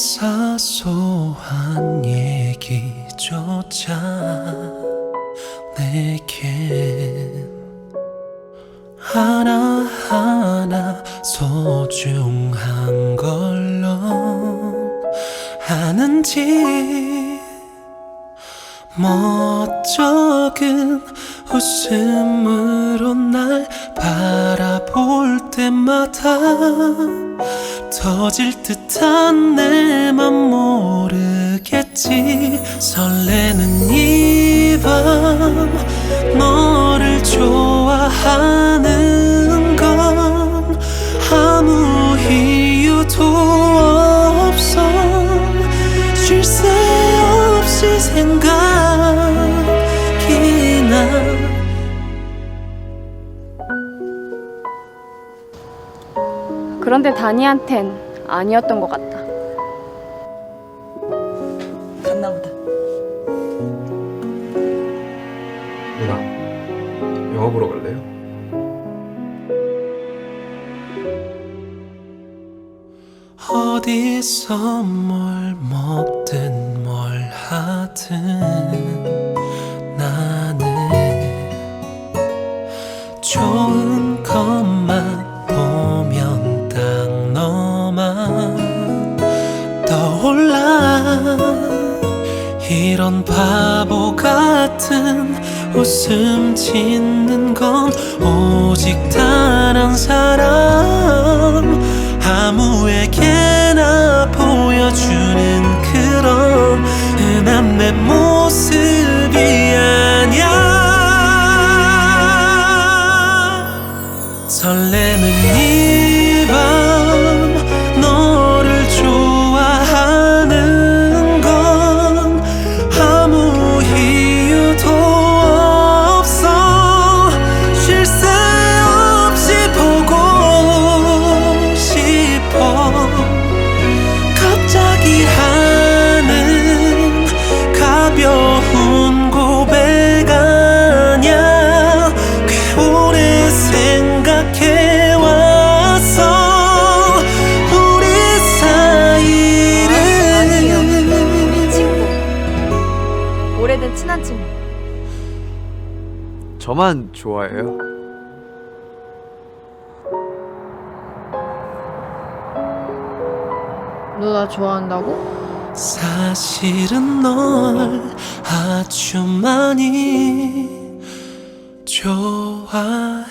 사소한 얘기조차 내겐 하나하나 소중한 걸로 아는지 멋쩍은 웃음으로 날 바라볼 때마다 터질 듯한 내 맘 모르겠지. 설레는 이 밤 너를 좋아하 그런데 다니한텐 아니었던 것 같다. 갔나 보다. 누나 영화 보러 갈래요? 어디서 뭘 먹든 떠올라. 이런 바보 같은 웃음 짓는 건 오직 단 한 사람. 아무에게나 보여주는 그런 흔한 내 모습이 아니야. 설레는 이밤 오래된 친한 친구. 저만 좋아해요? 너 나 좋아한다고? 사실은 널 아주 많이 좋아해